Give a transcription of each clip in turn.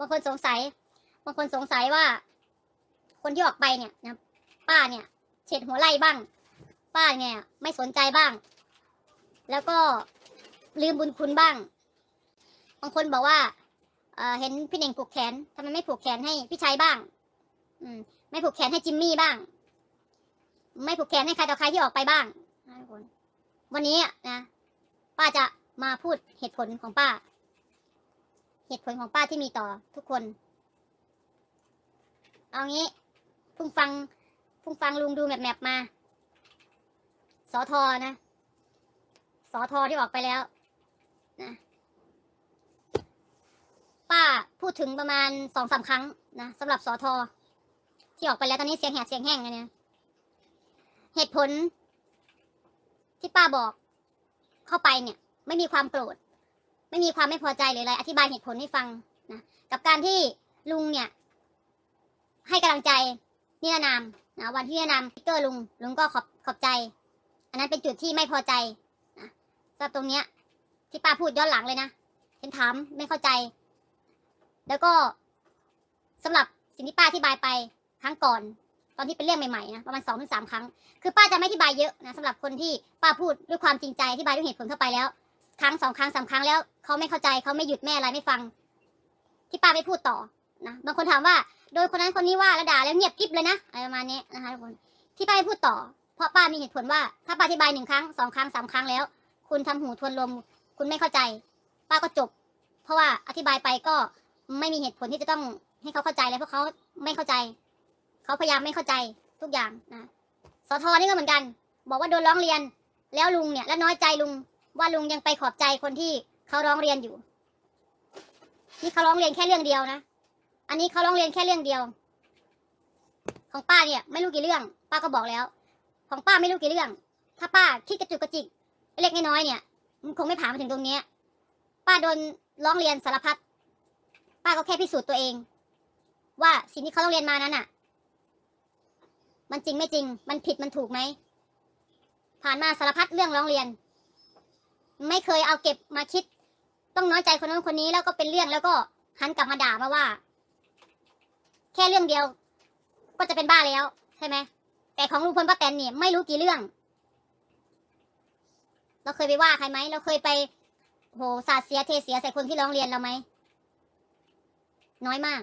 บางคนสงสัย บางคนสงสัยว่า คนที่ออกไปเนี่ยนะป้าเนี่ยเฉดหัวไล่บ้าง ป้าเนี่ย ไม่สนใจบ้าง แล้วก็ลืมบุญคุณบ้าง บางคนบอกว่าเเห็นพี่เน่งผูกแขนทำไมไม่ผูกแขนให้พี่ชัยบ้าง อืม ไม่ผูกแขนให้จิมมี่บ้าง ไม่ผูกแขนให้ใครต่อใครที่ออกไปบ้างวันนี้นะป้าจะมาพูดเหตุผลของป้า เหตุผลของป้าที่มีต่อทุกคน เอางี้พิ่งฟังพิ่งฟังลุงดูแมปแมปมา สอทอนะ สอทอที่ออกไปแล้วนะป้าพูดถึงประมาณสองสามครั้งนะสำหรับสอทอที่ออกไปแล้วตอนนี้เสียงแหบเสียงแห้งกันเนี่ยเหตุผลที่ป้าบอกเข้าไปเนี่ย ไม่มีความโกรธ ไม่มีความไม่พอใจหรืออะไรอธิบายเหตุผลให้ฟังนะกับการที่ลุงเนี่ย ให้กำลังใจนิรนามนะวันที่นิรนามติ๊กเกอร์ลุงลุงก็ขอบขอบใจ อันนั้นเป็นจุดที่ไม่พอใจนะสำหรับตรงเนี้ย ที่ป้าพูดย้อนหลังเลยนะฉันถามไม่เข้าใจ แล้วก็สำหรับสิ่งที่ป้าอธิบายไปครั้งก่อน ตอนที่เป็นเรื่องใหม่ๆนะประมาณสองถึงสามครั้ง คือป้าจะไม่อธิบายเยอะนะสำหรับคนที่ป้าพูดด้วยความจริงใจอธิบายด้วยเหตุผลเข้าไปแล้ว ครั้งสองครั้งสามครั้งแล้วเขาไม่เข้าใจเขาไม่หยุดแม่อะไรไม่ฟัง ที่ป้าไม่พูดต่อนะบางคนถามว่า โดยคนนั้นคนนี้ว่าแล้วด่าแล้วเงียบกริบเลยนะอะไรประมาณนี้นะคะทุกคนที่ป้าไม่พูดต่อ เพราะป้ามีเหตุผลว่า ถ้าป้าอธิบายหนึ่งครั้งสองครั้งสามครั้งแล้ว คุณทำหูทวนลม คุณไม่เข้าใจ ป้าก็จบ เพราะว่าอธิบายไปก็ไม่มีเหตุผลที่จะต้องให้เขาเข้าใจแล้วเพราะเขาไม่เข้าใจเขาพยายามไม่เข้าใจทุกอย่างนะสทนี่ก็เหมือนกัน บอกว่าโดนร้องเรียน แล้วลุงเนี่ย แล้วน้อยใจลุง ว่าลุงยังไปขอบใจคนที่เขาร้องเรียนอยู่ นี่เขาร้องเรียนแค่เรื่องเดียวนะ อันนี้เขาร้องเรียนแค่เรื่องเดียว ของป้าเนี่ย ไม่รู้กี่เรื่อง ป้าก็บอกแล้ว ของป้าไม่รู้กี่เรื่อง ถ้าป้าคิดกระจุกกระจิกเล็กน้อยเนี่ยมันคงไม่ผ่านมาถึงตรงนี้ป้าโดนร้องเรียนสารพัดป้าก็แค่พิสูจน์ตัวเอง ว่าสิ่งที่เขาร้องเรียนมานั้นอะ มันจริงไม่จริง มันผิดมันถูกไหมผ่านมาสารพัดเรื่องร้องเรียน ไม่เคยเอาเก็บมาคิด ต้องน้อยใจคนนู้นคนนี้แล้วก็เป็นเรื่องแล้วก็หันกลับมาด่ามาว่า แค่เรื่องเดียว ก็จะเป็นบ้าแล้วใช่ไหมแต่ของลุงพลป้าแตนเนี่ยไม่รู้กี่เรื่อง เราเคยไปว่าใครไหมเราเคยไปโหสาดเสียเทเสียใส่คนที่ร้องเรียนเราไหมน้อยมาก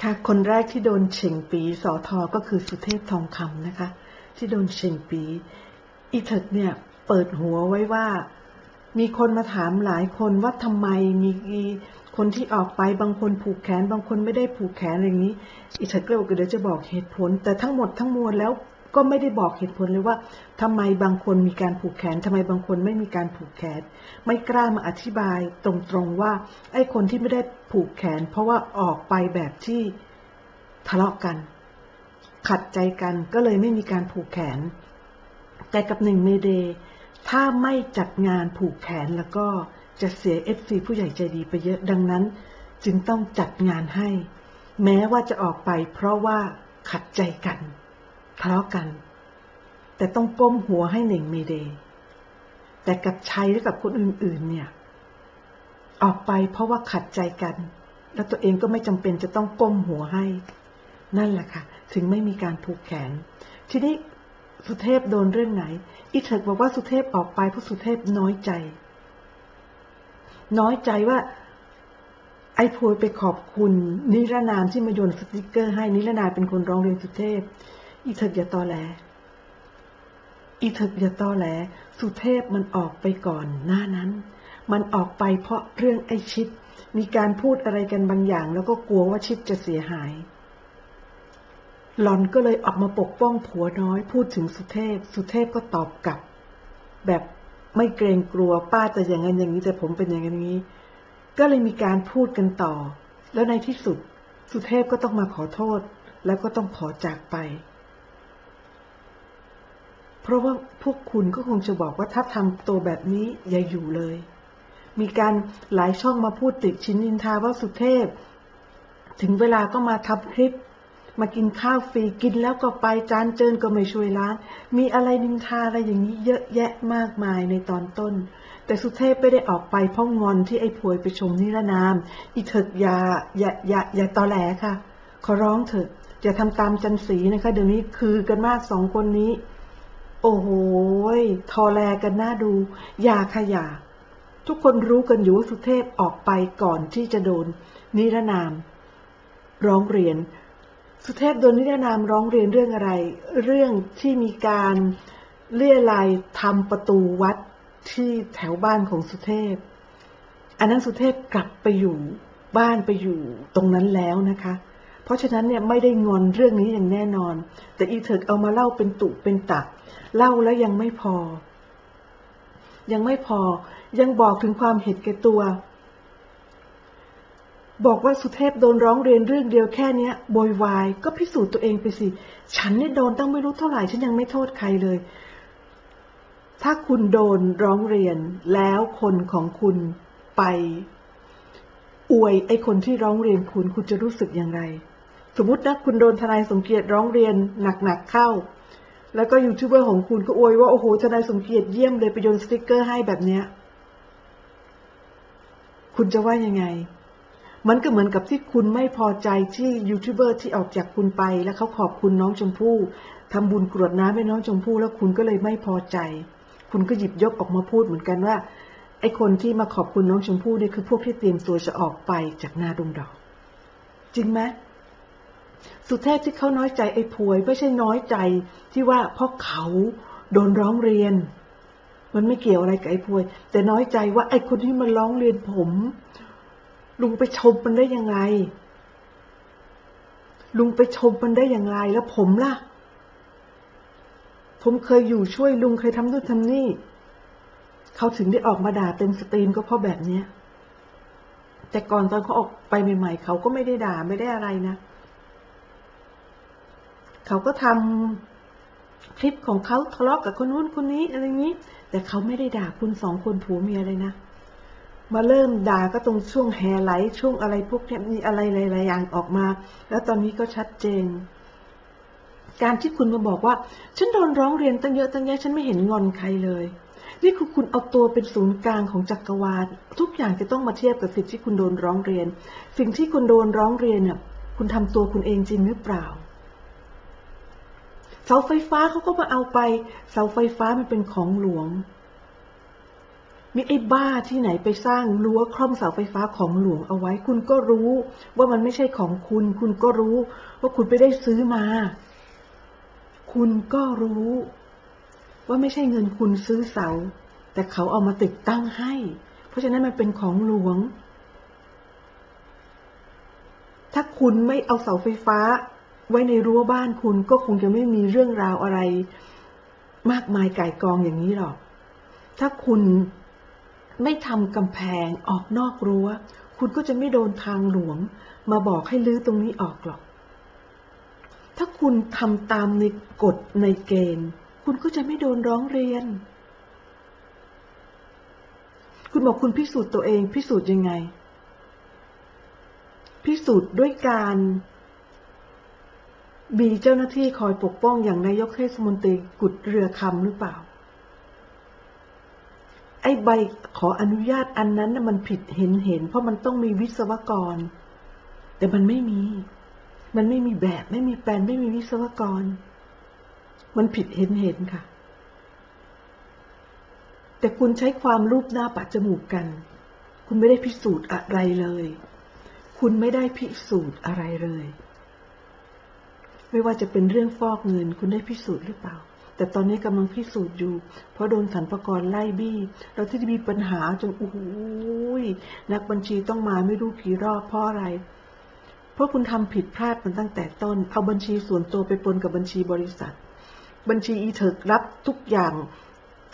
ค่ะ คนแรกที่โดนเฉ่งปีสอทอก็คือสุเทพทองคำนะคะ ที่โดนเฉ่งปี อีเถิดเนี่ย เปิดหัวไว้ว่า มีคนมาถามหลายคนว่าทำไมมีคนที่ออกไปบางคนผูกแขน บางคนไม่ได้ผูกแขนอะไรอย่างนี้อีเถิดก็บอกเดี๋ยวจะบอกเหตุผล แต่ทั้งหมดทั้งมวลแล้วก็ไม่ได้บอกเหตุผลเลยว่าทำไมบางคนมีการผูกแขนทำไมบางคนไม่มีการผูกแขน ไม่กล้ามาอธิบายตรงๆว่า ไอ้คนที่ไม่ได้ผูกแขน เพราะว่าออกไปแบบที่ทะเลาะกัน ขัดใจกันก็เลยไม่มีการผูกแขน แต่กับหนึ่งเมเดย์ ถ้าไม่จัดงานผูกแขนแล้วก็จะเสียเอฟซีผู้ใหญ่ใจดีไปเยอะดังนั้น จึงต้องจัดงานให้ แม้ว่าจะออกไปเพราะว่าขัดใจกันทะเลาะกัน แต่ต้องก้มหัวให้หนึ่งเมเดย์แต่กับชัยและกับคนอื่น ๆ เนี่ย ออกไปเพราะว่าขัดใจกัน แล้วตัวเองก็ไม่จำเป็นจะต้องก้มหัวให้ นั่นแหละค่ะ ถึงไม่มีการผูกแขน ทีนี้ สุเทพโดนเรื่องไหน อีเถิกบอกว่าสุเทพออกไปเพราะสุเทพน้อยใจ น้อยใจว่า ไอ้พวยไปขอบคุณ นิรนามที่มาโยนสติกเกอร์ให้นิรนามเป็นคนร้องเรียนสุเทพ อีเถิกอย่าตอแหลอีเถิกอย่าตอแหล สุเทพมันออกไปก่อนหน้านั้น มันออกไปเพราะเรื่องไอ้ชิด มีการพูดอะไรกันบางอย่าง แล้วก็กลัวว่าชิดจะเสียหาย หลอนก็เลยออกมาปกป้องผัวน้อย พูดถึงสุเทพ สุเทพก็ตอบกลับ แบบไม่เกรงกลัวป้าจะอย่างนั้นอย่างนี้แต่ผมเป็นอย่างนี้ ก็เลยมีการพูดกันต่อ แล้วในที่สุด สุเทพก็ต้องมาขอโทษ แล้วก็ต้องขอจากไป เพราะว่าพวกคุณก็คงจะบอกว่าถ้าทำตัวแบบนี้อย่าอยู่เลย มีการหลายช่องมาพูดติดชิ้นนินทาว่าสุเทพ ถึงเวลาก็มาทำคลิป มากินข้าวฟรีกินแล้วก็ไปจานเจินก็ไม่ช่วยล้าง มีอะไรนินทาอะไรอย่างนี้เยอะแยะมากมายในตอนต้น แต่สุเทพไม่ได้ออกไปเพราะงอนที่ไอ้พวยไปชมนิรนาม อีเถิกอย่าอย่าอย่าอย่าตอแหลค่ะ ขอร้องเถอะอย่าทำตามจันสีนะคะ เดี๋ยวนี้คือกันมากสองคนนี้ โอ้โหทอแลกันน่าดู อย่าค่ะอย่าทุกคนรู้กันอยู่ว่าสุเทพออกไปก่อนที่จะโดนนิรนาม ร้องเรียน สุเทพโดนนิรนามร้องเรียนเรื่องอะไร เรื่องที่มีการเลี่ยลายทำประตูวัดที่แถวบ้านของสุเทพ อันนั้นสุเทพกลับไปอยู่บ้านไปอยู่ตรงนั้นแล้วนะคะ เพราะฉะนั้นเนี่ยไม่ได้งอนเรื่องนี้อย่างแน่นอน แต่อีเถิกเอามาเล่าเป็นตุเป็นตัก เล่าแล้วยังไม่พอ ยังไม่พอยังบอกถึงความเห็นแก่ตัว บอกว่าสุเทพโดนร้องเรียนเรื่องเดียวแค่เนี้ยโวยวาย ก็พิสูจน์ตัวเองไปสิ ฉันเนี่ยโดนตั้งไม่รู้เท่าไหร่ ฉันยังไม่โทษใครเลย ถ้าคุณโดนร้องเรียนแล้วคนของคุณไป อวยไอ้คนที่ร้องเรียนคุณคุณจะรู้สึกอย่างไร สมมตินะคุณโดนทนายสมเกียรติร้องเรียนหนักๆเข้า แล้วก็ยูทูบเบอร์ของคุณก็อวยว่าโอ้โหทนายสมเกียรติเยี่ยมเลยไปโยนสติกเกอร์ให้แบบเนี้ยคุณจะว่ายังไง มันก็เหมือนกับที่คุณไม่พอใจที่ยูทูบเบอร์ที่ออกจากคุณไป แล้วเขาขอบคุณน้องชมพู่ทำบุญกรวดน้ำให้น้องชมพู่แล้วคุณก็เลยไม่พอใจ คุณก็หยิบยกออกมาพูดเหมือนกันว่าไอ้คนที่มาขอบคุณน้องชมพู่เนี่ยคือพวกที่เตรียมตัวจะออกไปจากนาดงดอก จริงไหมสุเทพที่เขาน้อยใจไอ้พวย ไม่ใช่น้อยใจที่ว่าเพราะเขาโดนร้องเรียน มันไม่เกี่ยวอะไรกับไอ้พวย แต่น้อยใจว่าไอ้คนที่มันร้องเรียนผม ลุงไปชมมันได้ยังไง ลุงไปชมมันได้อย่างไรแล้วผมล่ะ ผมเคยอยู่ช่วยลุงเคยทำนู่นทำนี่ เขาถึงได้ออกมาด่าเต็มสตรีมก็เพราะแบบเนี้ยแต่ก่อนตอนเขาออกไปใหม่ ๆ เขาก็ไม่ได้ด่าไม่ได้อะไรนะ เขาก็ทำคลิปของเขาทะเลาะกับคนนู้นคนนี้อะไรนี้ แต่เขาไม่ได้ด่าคุณสองคนผัวเมียเลยนะ มาเริ่มด่าก็ตรงช่วงแฮร์ไลท์ช่วงอะไรพวกนี้มีอะไรหลายๆอย่างออกมา แล้วตอนนี้ก็ชัดเจน การที่คุณมาบอกว่า ฉันโดนร้องเรียนตั้งเยอะตั้งแยะฉันไม่เห็นงอนใครเลย นี่คือคุณเอาตัวเป็นศูนย์กลางของจักรวาลทุกอย่างจะต้องมาเทียบกับสิ่งที่คุณโดนร้องเรียน สิ่งที่คุณโดนร้องเรียนเนี่ยคุณทำตัวคุณเองจริงหรือเปล่าเสาไฟฟ้าเขาก็มาเอาไป เสาไฟฟ้ามันเป็นของหลวง มีไอ้บ้าที่ไหนไปสร้างรั้วคล่อมเสาไฟฟ้าของหลวงเอาไว้ คุณก็รู้ว่ามันไม่ใช่ของคุณ คุณก็รู้ว่าคุณไปได้ซื้อมา คุณก็รู้ ว่าไม่ใช่เงินคุณซื้อเสา แต่เขาเอามาติดตั้งให้ เพราะฉะนั้นมันเป็นของหลวง ถ้าคุณไม่เอาเสาไฟฟ้า ไว้ในรั้วบ้านคุณก็คงจะไม่มีเรื่องราวอะไร มากมายไก่ายกองอย่างนี้หรอก ถ้าคุณ ไม่ทำกำแพงออกนอกรั้ว คุณก็จะไม่โดนทางหลวง มาบอกให้ลื้อตรงนี้ออกหรอก ถ้าคุณทำตามในกฎในเกณฑ์ คุณก็จะไม่โดนร้องเรียน คุณบอกคุณพิสูจน์ตัวเอง พิสูจน์ยังไง พิสูจน์ด้วยการมีเจ้าหน้าที่คอยปกป้องอย่างนายกเทศมนตรีกุดเรือคำหรือเปล่า อ้ใบขออนุญาตอันนั้นน่ะมันผิดเห็นเห็น เพราะมันต้องมีวิศวกร แต่มันไม่มี มันไม่มีแบบ ไม่มีแปลนไม่มีวิศวกร มันผิดเห็นเห็นค่ะ แต่คุณใช้ความรูปหน้าปัดจมูกกัน คุณไม่ได้พิสูจน์อะไรเลย คุณไม่ได้พิสูจน์อะไรเลย ไม่ว่าจะเป็นเรื่องฟอกเงิน คุณได้พิสูจน์หรือเปล่า แต่ตอนนี้กำลังพิสูจน์อยู่ เพราะโดนสรรพากรไล่บี้แล้วที่มีปัญหาจนโอ้โหยนักบัญชีต้องมาไม่รู้กี่รอบเพราะอะไร เพราะคุณทำผิดพลาดมันตั้งแต่ต้น เอาบัญชีส่วนตัวไปปนกับบัญชีบริษัท บัญชีอีเถิกรับทุกอย่าง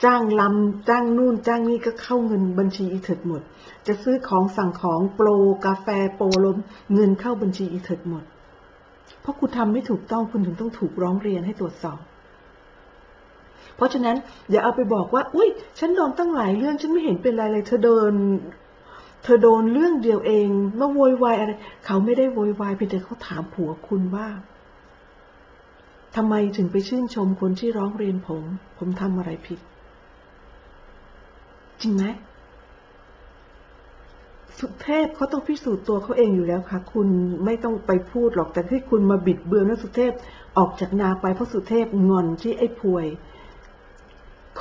จ้างลำจ้างนู่นจ้างนี่ก็เข้าเงินบัญชีอีเถิกหมด จะซื้อของสั่งของโปรกาแฟโปรลม เงินเข้าบัญชีอีเถิกหมด เพราะคุณทำไม่ถูกต้องคุณถึงต้องถูกร้องเรียนให้ตรวจสอบ เพราะฉะนั้นอย่าเอาไปบอกว่า อุ้ยฉันโดนตั้งหลายเรื่องฉันไม่เห็นเป็นไรเลยเธอเดินเธอโดนเรื่องเดียวเองมาโวยวายอะไร เขาไม่ได้โวยวายเพียงแต่เขาถามผัวคุณว่าทำไมถึงไปชื่นชมคนที่ร้องเรียนผม ผมทำอะไรผิด จริงไหมสุเทพเขาต้องพิสูจน์ตัวเขาเองอยู่แล้วค่ะ คุณไม่ต้องไปพูดหรอกแต่ที่คุณมาบิดเบือนว่าสุเทพออกจากนาไปเพราะสุเทพงอนที่ไอ้พวย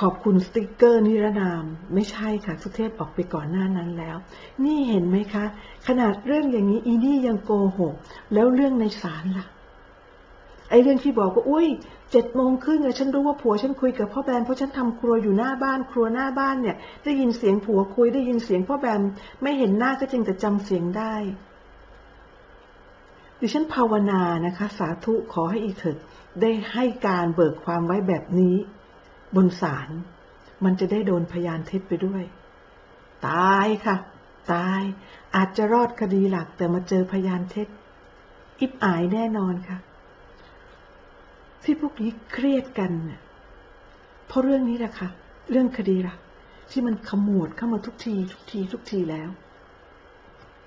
ขอบคุณสติกเกอร์นิรนาม ไม่ใช่ค่ะ สุเทพออกไปก่อนหน้านั้นแล้ว นี่เห็นไหมคะ ขนาดเรื่องอย่างนี้อีนี่ยังโกหก แล้วเรื่องในศาลล่ะ ไอเรื่องที่บอกว่าอุ้ยเจ็ดโมงครึ่งอะฉันรู้ว่าผัวฉันคุยกับพ่อแบมเพราะฉันทำครัวอยู่หน้าบ้าน ครัวหน้าบ้านเนี่ย ได้ยินเสียงผัวคุยได้ยินเสียงพ่อแบมไม่เห็นหน้าก็จริงแต่จำเสียงได้ดิฉันภาวนานะคะ สาธุขอให้อีเถิดได้ให้การเบิกความไว้แบบนี้ บนศาลมันจะได้โดนพยานเท็จไปด้วย ตายค่ะ ตาย อาจจะรอดคดีหลักแต่มาเจอพยานเท็จ อิบอายแน่นอนค่ะ ที่พวกนี้เครียดกันเนี่ยเพราะเรื่องนี้แหละค่ะ เรื่องคดีหลักที่มันขมวดเข้ามาทุกที ทุกที ทุกทีแล้ว